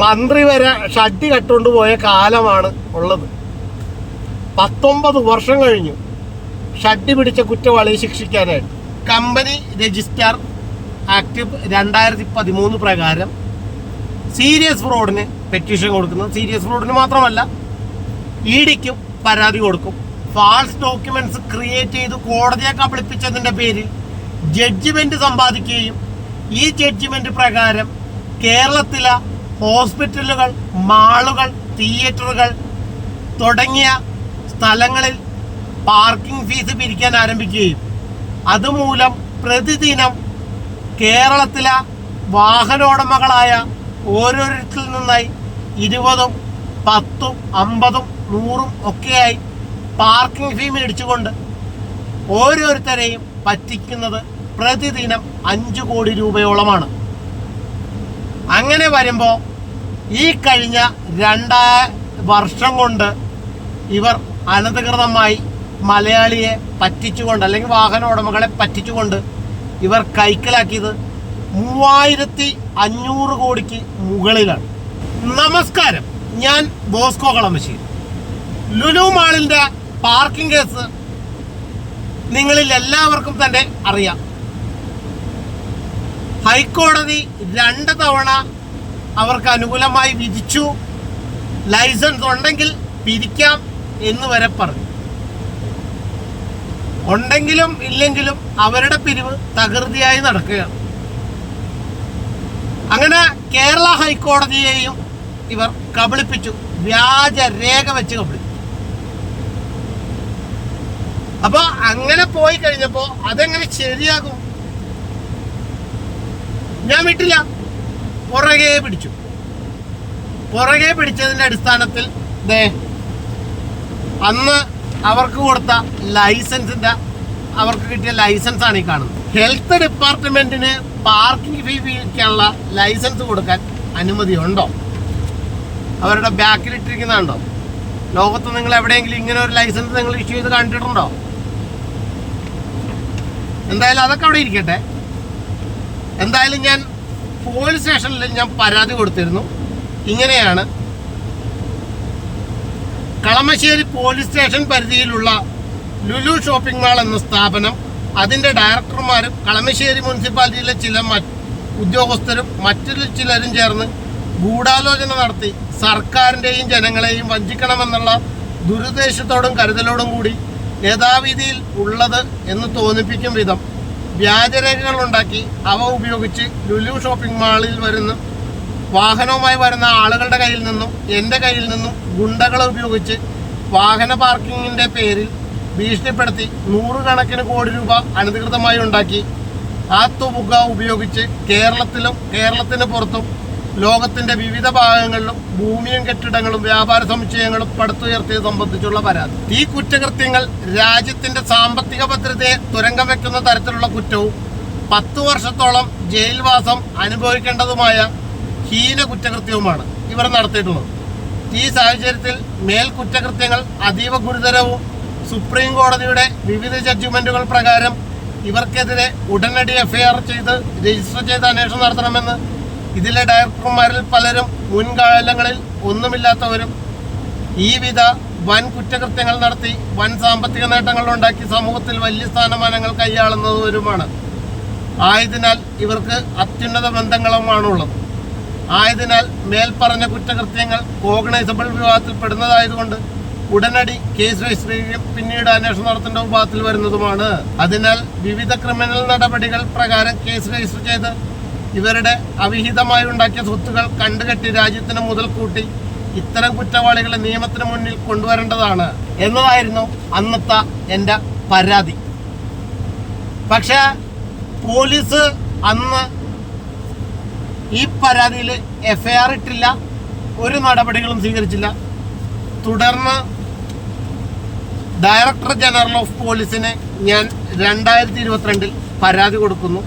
മന്ത്രി വരെ ഷഡ്ഡി കട്ടുകൊണ്ട് പോയ കാലമാണ് ഉള്ളത് പത്തൊമ്പത് വർഷം കഴിഞ്ഞു ഷഡ്ഡി പിടിച്ച കുറ്റവാളിയെ ശിക്ഷിക്കാനായിട്ട് കമ്പനി രജിസ്ട്രാർ ആക്ട് രണ്ടായിരത്തി പതിമൂന്ന് പ്രകാരം സീരിയസ് ഫ്രോഡിന് പെറ്റീഷൻ കൊടുക്കുന്നത് സീരിയസ് ഫ്രോഡിന് മാത്രമല്ല ഇ ഡിക്കും പരാതി കൊടുക്കും ഫാൾസ് ഡോക്യുമെന്റ്സ് ക്രിയേറ്റ് ചെയ്ത് കോടതിയെ കബളിപ്പിച്ചതിൻ്റെ പേരിൽ ജഡ്ജ്മെന്റ് സമ്പാദിക്കുകയും ഈ ജഡ്ജ്മെന്റ് പ്രകാരം കേരളത്തിലെ ഹോസ്പിറ്റലുകൾ മാളുകൾ തിയേറ്ററുകൾ തുടങ്ങിയ സ്ഥലങ്ങളിൽ പാർക്കിംഗ് ഫീസ് പിരിക്കാൻ ആരംഭിക്കുകയും അതുമൂലം പ്രതിദിനം കേരളത്തിലെ വാഹനോടമകളായ ഓരോരുത്തിൽ നിന്നായി ഇരുപതും പത്തും അമ്പതും നൂറും ഒക്കെയായി പാർക്കിംഗ് ഫീ മേടിച്ചുകൊണ്ട് ഓരോരുത്തരെയും പറ്റിക്കുന്നത് പ്രതിദിനം അഞ്ച് കോടി രൂപയോളമാണ് അങ്ങനെ വരുമ്പോൾ ഈ കഴിഞ്ഞ രണ്ടാ വർഷം കൊണ്ട് ഇവർ അനധികൃതമായി മലയാളിയെ പറ്റിച്ചുകൊണ്ട് അല്ലെങ്കിൽ വാഹന ഉടമകളെ പറ്റിച്ചുകൊണ്ട് ഇവർ കൈക്കലാക്കിയത് മൂവായിരത്തി അഞ്ഞൂറ് കോടിക്ക് മുകളിലാണ് നമസ്കാരം ഞാൻ ബോസ്കോ കളമശ്ശേരി ലുലു മാളിൻ്റെ പാർക്കിംഗ് കേസ് നിങ്ങളിൽ എല്ലാവർക്കും തന്നെ അറിയാം ഹൈക്കോടതി രണ്ട് തവണ അവർക്ക് അനുകൂലമായി വിധിച്ചു ലൈസൻസ് ഉണ്ടെങ്കിൽ പിരിക്കാം എന്ന് വരെ പറഞ്ഞു ഉണ്ടെങ്കിലും ഇല്ലെങ്കിലും അവരുടെ പിരിവ് തകൃതിയായി നടക്കുകയാണ് അങ്ങനെ കേരള ഹൈക്കോടതിയെയും ഇവർ കബളിപ്പിച്ചു വ്യാജ രേഖ വെച്ച് കബളിപ്പിച്ചു അപ്പോൾ അങ്ങനെ പോയി കഴിഞ്ഞപ്പോൾ അതെങ്ങനെ ശരിയാകും ഞാൻ വിട്ടില്ല പുറകെ പിടിച്ചു പുറകെ പിടിച്ചതിൻ്റെ അടിസ്ഥാനത്തിൽ ദേ അന്ന് അവർക്ക് കൊടുത്ത ലൈസൻസിൻ്റെ അവർക്ക് കിട്ടിയ ലൈസൻസാണ് ഈ കാണുന്നത് ഹെൽത്ത് ഡിപ്പാർട്ട്മെൻറ്റിന് പാർക്കിംഗ് ഫീ വിൽക്കാനുള്ള ലൈസൻസ് കൊടുക്കാൻ അനുമതിയുണ്ടോ അവരുടെ ബാക്കിൽ ഇട്ടിരിക്കുന്നുണ്ടോ ലോകത്ത് നിങ്ങൾ എവിടെയെങ്കിലും ഇങ്ങനെ ഒരു ലൈസൻസ് നിങ്ങൾ ഇഷ്യൂ ചെയ്ത് കണ്ടിട്ടുണ്ടോ എന്തായാലും അതൊക്കെ അവിടെ ഇരിക്കട്ടെ എന്തായാലും ഞാൻ പോലീസ് സ്റ്റേഷനിൽ ഞാൻ പരാതി കൊടുത്തിരുന്നു ഇങ്ങനെയാണ് കളമശ്ശേരി പോലീസ് സ്റ്റേഷൻ പരിധിയിലുള്ള ലുലു ഷോപ്പിംഗ് മാൾ എന്ന സ്ഥാപനം അതിൻ്റെ ഡയറക്ടർമാരും കളമശ്ശേരി മുനിസിപ്പാലിറ്റിയിലെ ചില ഉദ്യോഗസ്ഥരും മറ്റു ചിലരും ചേർന്ന് ഗൂഢാലോചന നടത്തി സർക്കാരിൻ്റെയും ജനങ്ങളെയും വഞ്ചിക്കണമെന്നുള്ള ദുരുദ്ദേശത്തോടും കരുതലോടും കൂടി യഥാവിധിയിൽ ഉള്ളത് എന്ന് തോന്നിപ്പിക്കും വിധം വ്യാജരേഖകൾ ഉണ്ടാക്കി അവ ഉപയോഗിച്ച് ലുലു ഷോപ്പിംഗ് മാളിൽ വരുന്ന വാഹനവുമായി വരുന്ന ആളുകളുടെ കയ്യിൽ നിന്നും എൻ്റെ കയ്യിൽ നിന്നും ഗുണ്ടകളെ ഉപയോഗിച്ച് വാഹന പാർക്കിങ്ങിൻ്റെ പേരിൽ ഭീഷണിപ്പെടുത്തി നൂറുകണക്കിന് കോടി രൂപ അനധികൃതമായി ഉണ്ടാക്കി ആ തുക ഉപയോഗിച്ച് കേരളത്തിലും കേരളത്തിന് പുറത്തും ലോകത്തിന്റെ വിവിധ ഭാഗങ്ങളിലും ഭൂമിയും കെട്ടിടങ്ങളും വ്യാപാര സമുച്ചയങ്ങളും പടുത്തുയർത്തിയത് സംബന്ധിച്ചുള്ള പരാതി ഈ കുറ്റകൃത്യങ്ങൾ രാജ്യത്തിന്റെ സാമ്പത്തിക ഭദ്രതയെ തുരങ്കം വെക്കുന്ന തരത്തിലുള്ള കുറ്റവും പത്ത് വർഷത്തോളം ജയിൽവാസം അനുഭവിക്കേണ്ടതുമായ ഹീന കുറ്റകൃത്യവുമാണ് ഇവർ നടത്തിയിട്ടുള്ളത് ഈ സാഹചര്യത്തിൽ മേൽ കുറ്റകൃത്യങ്ങൾ അതീവ ഗുരുതരവും സുപ്രീം കോടതിയുടെ വിവിധ ജഡ്ജ്മെന്റുകൾ പ്രകാരം ഇവർക്കെതിരെ ഉടനടി എഫ്ഐആർ ചെയ്ത് രജിസ്റ്റർ ചെയ്ത് അന്വേഷണം നടത്തണമെന്ന് ഇതിലെ ഡയറക്ടർമാരിൽ പലരും മുൻകാലങ്ങളിൽ ഒന്നുമില്ലാത്തവരും ഈ വിധ വൻ കുറ്റകൃത്യങ്ങൾ നടത്തി വൻ സാമ്പത്തിക നേട്ടങ്ങൾ ഉണ്ടാക്കി സമൂഹത്തിൽ വലിയ സ്ഥാനമാനങ്ങൾ കൈയാളുന്നവരുമാണ് ആയതിനാൽ ഇവർക്ക് അത്യുന്നത ബന്ധങ്ങളുമാണുള്ളത് ആയതിനാൽ മേൽപ്പറഞ്ഞ കുറ്റകൃത്യങ്ങൾ ഓർഗനൈസബിൾ വിഭാഗത്തിൽ പെടുന്നതായതുകൊണ്ട് ഉടനടി കേസ് രജിസ്റ്ററുകയും പിന്നീട് അന്വേഷണം നടത്തേണ്ട വിഭാഗത്തിൽ വരുന്നതുമാണ് അതിനാൽ വിവിധ ക്രിമിനൽ നടപടികൾ പ്രകാരം കേസ് രജിസ്റ്റർ ചെയ്ത് ഇവരുടെ അവിഹിതമായി ഉണ്ടാക്കിയ സ്വത്തുകൾ കണ്ടുകെട്ടി രാജ്യത്തിന് മുതൽ കൂട്ടി ഇത്തരം കുറ്റവാളികളെ നിയമത്തിന് മുന്നിൽ കൊണ്ടുവരേണ്ടതാണ് എന്നതായിരുന്നു അന്നത്തെ എൻ്റെ പരാതി പക്ഷേ പോലീസ് അന്ന് ഈ പരാതിയിൽ എഫ്ഐആർ ഇട്ടില്ല ഒരു നടപടികളും സ്വീകരിച്ചില്ല തുടർന്ന് ഡയറക്ടർ ജനറൽ ഓഫ് പോലീസിനെ ഞാൻ രണ്ടായിരത്തി ഇരുപത്തിരണ്ടിൽ പരാതി കൊടുക്കുന്നു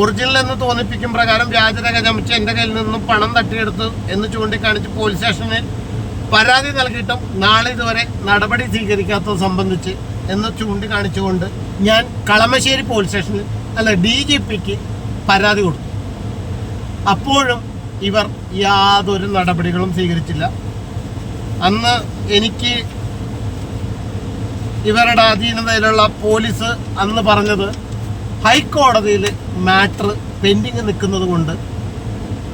ഒറിജിനൽ എന്ന് തോന്നിപ്പിക്കും പ്രകാരം വ്യാജരേഖ ചമച്ച് എൻ്റെ കയ്യിൽ നിന്നും പണം തട്ടിയെടുത്തു എന്ന് ചൂണ്ടിക്കാണിച്ച് പോലീസ് സ്റ്റേഷനിൽ പരാതി നൽകിയിട്ടും നാളെ ഇതുവരെ നടപടി സ്വീകരിക്കാത്തത് സംബന്ധിച്ച് എന്ന് ചൂണ്ടിക്കാണിച്ചുകൊണ്ട് ഞാൻ കളമശ്ശേരി പോലീസ് സ്റ്റേഷനിൽ അല്ല ഡി ജി പിക്ക് പരാതി കൊടുത്തു അപ്പോഴും ഇവർ യാതൊരു നടപടികളും സ്വീകരിച്ചില്ല അന്ന് എനിക്ക് ഇവരുടെ അധീനതയിലുള്ള പോലീസ് അന്ന് പറഞ്ഞത് ഹൈക്കോടതിയിൽ മാറ്റർ പെൻഡിങ് നിൽക്കുന്നത് കൊണ്ട്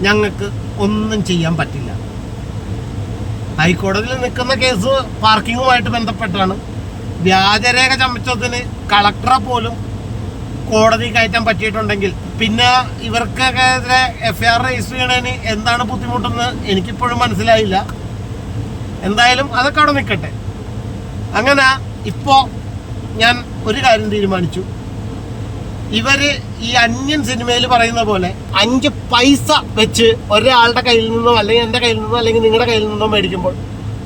ഞങ്ങൾക്ക് ഒന്നും ചെയ്യാൻ പറ്റില്ല ഹൈക്കോടതിയിൽ നിൽക്കുന്ന കേസ് പാർക്കിങ്ങുമായിട്ട് ബന്ധപ്പെട്ടാണ് വ്യാജരേഖ ചമച്ചതിന് കളക്ടറെ പോലും കോടതി കയറ്റാൻ പറ്റിയിട്ടുണ്ടെങ്കിൽ പിന്നെ ഇവർക്കെതിരെ എഫ് ഐ ആർ രജിസ്റ്റർ ചെയ്യണതിന് എന്താണ് ബുദ്ധിമുട്ടെന്ന് എനിക്കിപ്പോഴും മനസ്സിലായില്ല എന്തായാലും അതൊക്കെ അവിടെ നിൽക്കട്ടെ അങ്ങനെ ഇപ്പോൾ ഞാൻ ഒരു കാര്യം തീരുമാനിച്ചു ഇവര് ഈ അന്യൻ സിനിമയിൽ പറയുന്ന പോലെ അഞ്ച് പൈസ വെച്ച് ഒരാളുടെ കയ്യിൽ നിന്നോ അല്ലെങ്കിൽ എൻ്റെ കയ്യിൽ നിന്നോ അല്ലെങ്കിൽ നിങ്ങളുടെ കയ്യിൽ നിന്നോ മേടിക്കുമ്പോൾ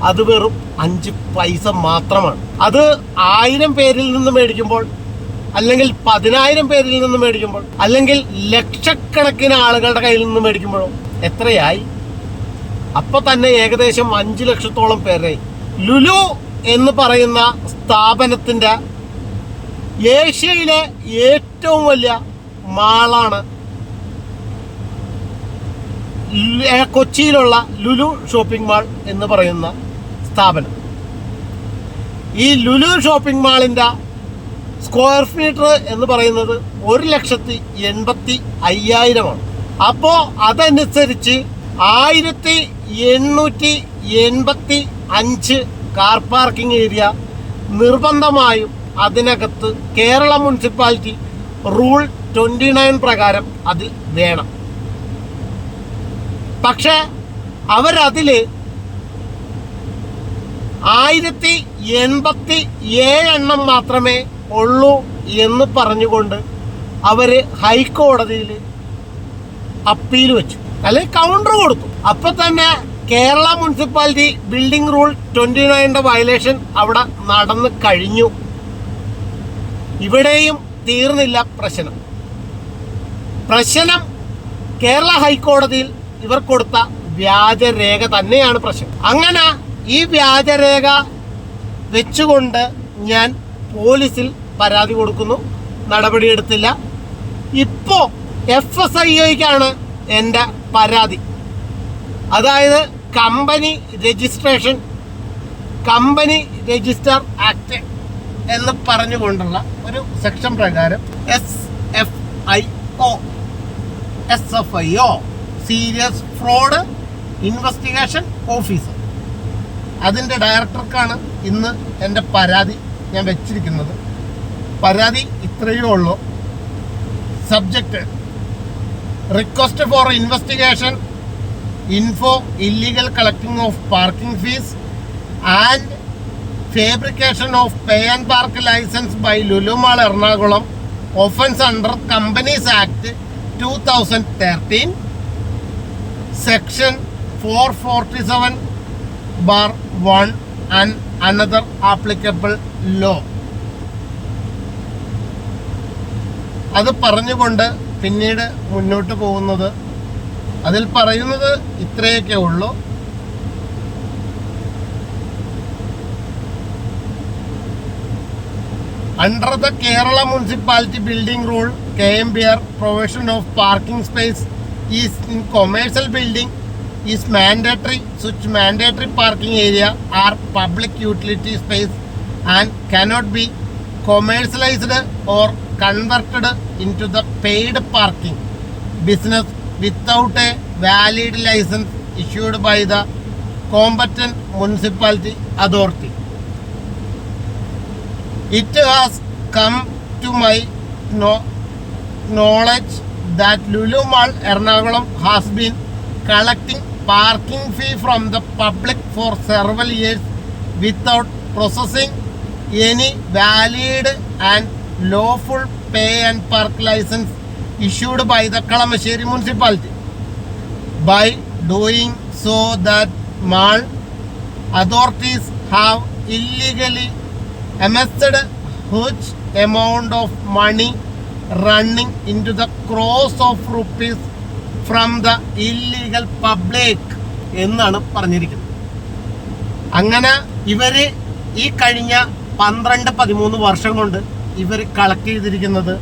അത് വെറും അഞ്ച് പൈസ മാത്രമാണ് അത് ആയിരം പേരിൽ നിന്ന് മേടിക്കുമ്പോൾ അല്ലെങ്കിൽ പതിനായിരം പേരിൽ നിന്ന് മേടിക്കുമ്പോൾ അല്ലെങ്കിൽ ലക്ഷക്കണക്കിന് ആളുകളുടെ കയ്യിൽ നിന്ന് മേടിക്കുമ്പോഴും എത്രയായി അപ്പൊ തന്നെ ഏകദേശം അഞ്ച് ലക്ഷത്തോളം പേരെ ലുലു എന്ന് പറയുന്ന സ്ഥാപനത്തിന്റെ ഏഷ്യയിലെ ഏറ്റവും വലിയ മാളാണ് കൊച്ചിയിലുള്ള ലുലു ഷോപ്പിംഗ് മാൾ എന്ന് പറയുന്ന സ്ഥാപനം ഈ ലുലു ഷോപ്പിംഗ് മാളിൻ്റെ സ്ക്വയർ ഫീറ്റർ എന്ന് പറയുന്നത് ഒരു ലക്ഷത്തി എൺപത്തി അയ്യായിരമാണ് അപ്പോൾ അതനുസരിച്ച് ആയിരത്തി എണ്ണൂറ്റി എൺപത്തി അഞ്ച് കാർ പാർക്കിംഗ് ഏരിയ നിർബന്ധമായും അതിനകത്ത് Kerala municipality rule twenty nine പ്രകാരം അതിൽ വേണം പക്ഷെ അവരതിൽ ആയിരത്തി എൺപത്തി ഏഴെണ്ണം മാത്രമേ ഉള്ളൂ എന്ന് പറഞ്ഞുകൊണ്ട് അവർ ഹൈക്കോടതിയിൽ അപ്പീൽ വെച്ചു അല്ലെങ്കിൽ കൗണ്ടർ കൊടുത്തു അപ്പൊ തന്നെ Kerala municipality building rule twenty നയൻ്റെ violation അവിടെ നടന്നു കഴിഞ്ഞു ഇവിടെയും തീർന്നില്ല പ്രശ്നം പ്രശ്നം കേരള ഹൈക്കോടതിയിൽ ഇവർ കൊടുത്ത വ്യാജരേഖ തന്നെയാണ് പ്രശ്നം അങ്ങനെ ഈ വ്യാജരേഖ വെച്ചുകൊണ്ട് ഞാൻ പോലീസിൽ പരാതി കൊടുക്കുന്നു നടപടിയെടുത്തില്ല ഇപ്പോൾ എഫ് എസ് ഐ ഒക്കാണ് എൻ്റെ പരാതി അതായത് company registration company register act എന്ന് പറഞ്ഞുകൊണ്ടുള്ള ഒരു സെക്ഷൻ പ്രകാരം S F I O S F I O serious fraud investigation officer അതിൻ്റെ ഡയറക്ടർക്കാണ് ഇന്ന് എൻ്റെ പരാതി ഞാൻ വെച്ചിരിക്കുന്നത് പരാതി ഇത്രയേ ഉള്ളൂ subject request for investigation info illegal collecting of parking fees and fabrication of pay and park license by Lulu mall Ernakulam offence under companies act two thousand thirteen section four forty seven bar one and another applicable law അത് പറഞ്ഞുകൊണ്ട് പിന്നീട് മുന്നോട്ട് പോകുന്നത് അതിൽ പറയുന്നത് ഇത്രയൊക്കെ ഉള്ളൂ Under the Kerala Municipality Building Rule (KMBR), provision of parking space is in commercial building is mandatory. Such mandatory parking area are public utility space and cannot be commercialized or converted into the paid parking business without a valid license issued by the competent municipality authority. It has come to my knowledge that Lulu Mall Ernakulam has been collecting parking fee from the public for several years without processing any valid and lawful pay and park license issued by the Kalamasheri municipality. By doing so, that mall authorities have illegally amassed huge amount of money running into the crores of rupees from the illegal public എന്നാണ് പറഞ്ഞിരിക്കുന്നത് അങ്ങനെ ഇവർ ഈ കഴിഞ്ഞ പന്ത്രണ്ട് പതിമൂന്ന് വർഷം കൊണ്ട് ഇവർ കളക്ട് ചെയ്തിരിക്കുന്നത്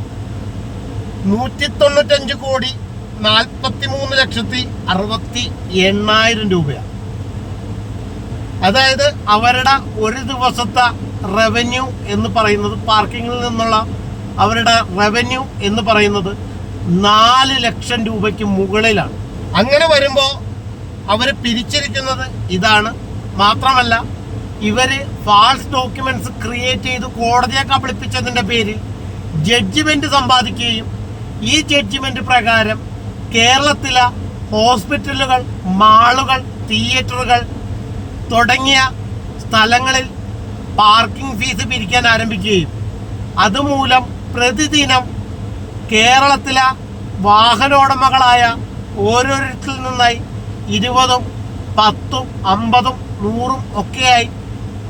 നൂറ്റി തൊണ്ണൂറ്റഞ്ച് കോടി നാൽപ്പത്തി മൂന്ന് ലക്ഷത്തി അറുപത്തി എണ്ണായിരം രൂപയാണ് അതായത് അവരുടെ ഒരു ദിവസത്തെ റവന്യൂ എന്ന് പറയുന്നത് പാർക്കിങ്ങിൽ നിന്നുള്ള അവരുടെ റവന്യൂ എന്ന് പറയുന്നത് നാല് ലക്ഷം രൂപയ്ക്ക് മുകളിലാണ് അങ്ങനെ വരുമ്പോൾ അവർ പിരിച്ചിരിക്കുന്നത് ഇതാണ് മാത്രമല്ല ഇവർ ഫാൾസ് ഡോക്യുമെന്റ്സ് ക്രിയേറ്റ് ചെയ്ത് കോടതിയെ കബളിപ്പിച്ചതിൻ്റെ പേരിൽ ജഡ്ജ്മെന്റ് സമ്പാദിക്കുകയും ഈ ജഡ്ജ്മെന്റ് പ്രകാരം കേരളത്തിലെ ഹോസ്പിറ്റലുകൾ മാളുകൾ തിയേറ്ററുകൾ തുടങ്ങിയ സ്ഥലങ്ങളിൽ പാർക്കിംഗ് ഫീസ് പിരിക്കാൻ ആരംഭിക്കുകയും അതുമൂലം പ്രതിദിനം കേരളത്തിലെ വാഹനോടമകളായ ഓരോരുത്തരിൽ നിന്നായി ഇരുപതും പത്തും അമ്പതും നൂറും ഒക്കെയായി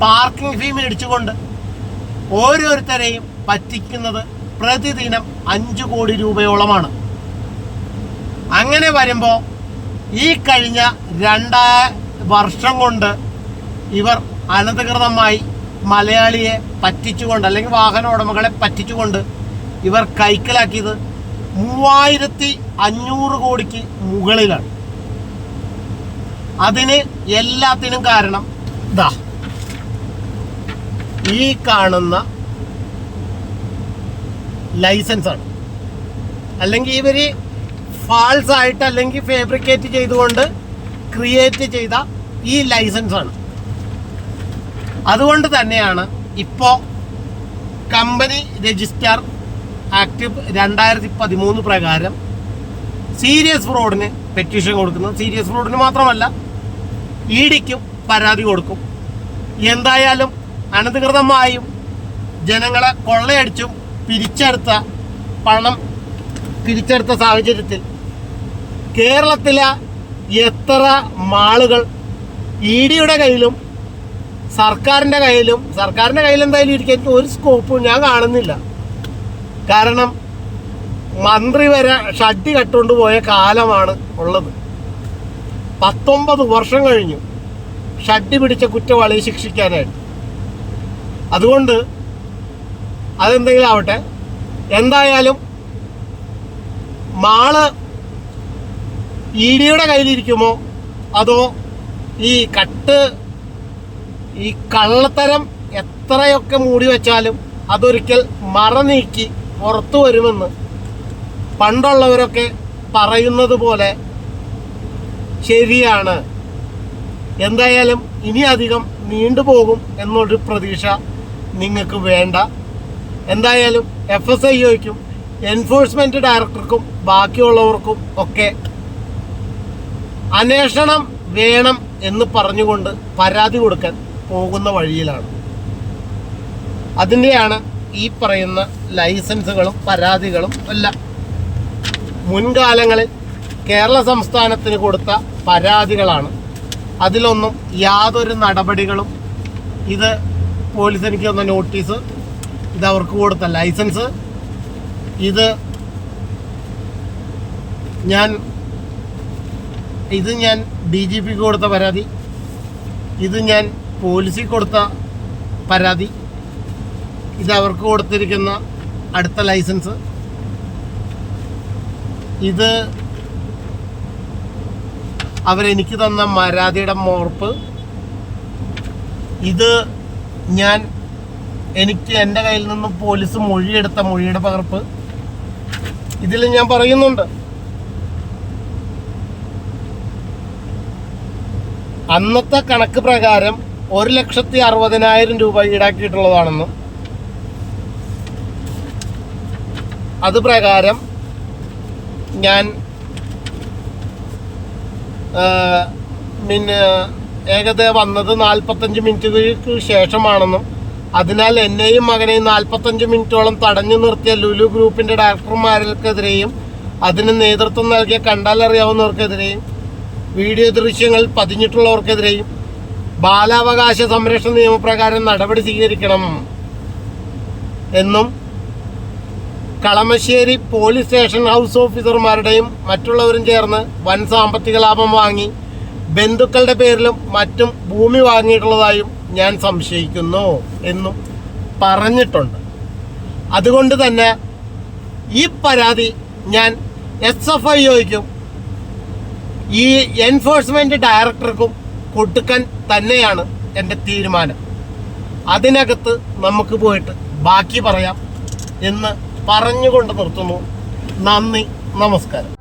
പാർക്കിംഗ് ഫീ മേടിച്ചുകൊണ്ട് ഓരോരുത്തരെയും പറ്റിക്കുന്നത് പ്രതിദിനം അഞ്ച് കോടി രൂപയോളമാണ് അങ്ങനെ വരുമ്പോൾ ഈ കഴിഞ്ഞ രണ്ടാ വർഷം കൊണ്ട് ഇവർ അനധികൃതമായി മലയാളിയെ പറ്റിച്ചുകൊണ്ട് അല്ലെങ്കിൽ വാഹന ഉടമകളെ പറ്റിച്ചുകൊണ്ട് ഇവർ കൈക്കലാക്കിയത് മൂവായിരത്തി അഞ്ഞൂറ് കോടിക്ക് മുകളിലാണ് അതിന് എല്ലാത്തിനും കാരണം ദാ ഈ കാണുന്ന ലൈസൻസാണ് അല്ലെങ്കിൽ ഇവർ ഫാൾസ് ആയിട്ട് അല്ലെങ്കിൽ ഫേബ്രിക്കേറ്റ് ചെയ്തുകൊണ്ട് ക്രിയേറ്റ് ചെയ്ത ഈ ലൈസൻസാണ് അതുകൊണ്ട് തന്നെയാണ് ഇപ്പോൾ കമ്പനി രജിസ്റ്റർ ആക്ട് രണ്ടായിരത്തി പതിമൂന്ന് പ്രകാരം സീരിയസ് ഫ്രോഡിന് പെറ്റീഷൻ കൊടുക്കുന്നത് സീരിയസ് ഫ്രോഡിന് മാത്രമല്ല ഇ ഡിക്കും പരാതി കൊടുക്കും എന്തായാലും അനധികൃതമായും ജനങ്ങളെ കൊള്ളയടിച്ചും പിരിച്ചെടുത്ത പണം പിരിച്ചെടുത്ത സാഹചര്യത്തിൽ കേരളത്തിലെ എത്ര മാളുകൾ ഇ ഡിയുടെ കയ്യിലും സർക്കാരിൻ്റെ കയ്യിലും സർക്കാരിൻ്റെ കയ്യിൽ എന്തായാലും ഇരിക്കാൻ ഒരു സ്കോപ്പും ഞാൻ കാണുന്നില്ല കാരണം മന്ത്രി വരെ ഷഡ്ഡി കട്ടുകൊണ്ട് പോയ കാലമാണ് ഉള്ളത് പത്തൊമ്പത് വർഷം കഴിഞ്ഞു ഷഡ്ഡി പിടിച്ച കുറ്റവാളിയെ ശിക്ഷിക്കാനായിട്ട് അതുകൊണ്ട് അതെന്തെങ്കിലും ആവട്ടെ എന്തായാലും മാള് ഇ ഡിയുടെ കയ്യിലിരിക്കുമോ അതോ ഈ കട്ട് ഈ കള്ളത്തരം എത്രയൊക്കെ മൂടി വെച്ചാലും അതൊരിക്കൽ മറ നീക്കി പുറത്തു വരുമെന്ന് പണ്ടുള്ളവരൊക്കെ പറയുന്നത് പോലെ ശരിയാണ് എന്തായാലും ഇനി അധികം നീണ്ടുപോകും എന്നൊരു പ്രതീക്ഷ നിങ്ങൾക്ക് വേണ്ട എന്തായാലും എഫ് എസ് ഐ എൻഫോഴ്സ്മെൻറ്റ് ഡയറക്ടർക്കും ബാക്കിയുള്ളവർക്കും ഒക്കെ അന്വേഷണം വേണം എന്ന് പറഞ്ഞുകൊണ്ട് പരാതി കൊടുക്കാൻ പോകുന്ന വഴിയിലാണ് അതിൻ്റെയാണ് ഈ പറയുന്ന ലൈസൻസുകളും പരാതികളും എല്ലാം മുൻകാലങ്ങളിൽ കേരള സംസ്ഥാനത്തിന് കൊടുത്ത പരാതികളാണ് അതിലൊന്നും യാതൊരു നടപടികളും ഇത് പോലീസ് എനിക്ക് തന്ന നോട്ടീസ് ഇത് അവർക്ക് കൊടുത്ത ലൈസൻസ് ഇത് ഞാൻ ഇത് ഞാൻ ഡി ജി പിക്ക് കൊടുത്ത പരാതി ഇത് ഞാൻ പോലീസിൽ കൊടുത്ത പരാതി ഇത് അവർക്ക് കൊടുത്തിരിക്കുന്ന അടുത്ത ലൈസൻസ് ഇത് അവരെനിക്ക് തന്ന മരാതിയുടെ മോർപ്പ് ഇത് ഞാൻ എനിക്ക് എൻ്റെ കയ്യിൽ നിന്ന് പോലീസ് മൊഴിയെടുത്ത മൊഴിയുടെ പകർപ്പ് ഇതിൽ ഞാൻ പറയുന്നുണ്ട് അന്നത്തെ കണക്ക് പ്രകാരം ഒരു ലക്ഷത്തി അറുപതിനായിരം രൂപ ഈടാക്കിയിട്ടുള്ളതാണെന്നും അത് പ്രകാരം ഞാൻ പിന്നെ ഏകദേശം വന്നത് നാൽപ്പത്തഞ്ച് മിനിറ്റുകൾക്ക് ശേഷമാണെന്നും അതിനാൽ എന്നെയും മകനെയും നാൽപ്പത്തഞ്ച് മിനിറ്റോളം തടഞ്ഞു നിർത്തിയ ലുലു ഗ്രൂപ്പിൻ്റെ ഡയറക്ടർമാർക്കെതിരെയും അതിന് നേതൃത്വം നൽകിയ കണ്ടാലറിയാവുന്നവർക്കെതിരെയും വീഡിയോ ദൃശ്യങ്ങൾ പതിഞ്ഞിട്ടുള്ളവർക്കെതിരെയും ബാലാവകാശ സംരക്ഷണ നിയമപ്രകാരം നടപടി സ്വീകരിക്കണം എന്നും കളമശ്ശേരി പോലീസ് സ്റ്റേഷൻ ഹൗസ് ഓഫീസർമാരുടെയും മറ്റുള്ളവരും ചേർന്ന് വൻ സാമ്പത്തിക ലാഭം വാങ്ങി ബന്ധുക്കളുടെ പേരിലും മറ്റും ഭൂമി വാങ്ങിയിട്ടുള്ളതായും ഞാൻ സംശയിക്കുന്നു എന്നും പറഞ്ഞിട്ടുണ്ട് അതുകൊണ്ട് തന്നെ ഈ പരാതി ഞാൻ എസ് എഫ് ഐ ഒക്കും ഈ എൻഫോഴ്സ്മെൻറ്റ് ഡയറക്ടർക്കും കൊടുക്കാൻ തന്നെയാണ് എൻ്റെ തീരുമാനം അതിനകത്ത് നമുക്ക് പോയിട്ട് ബാക്കി പറയാം എന്ന് പറഞ്ഞുകൊണ്ട് നിർത്തുന്നു നന്ദി നമസ്കാരം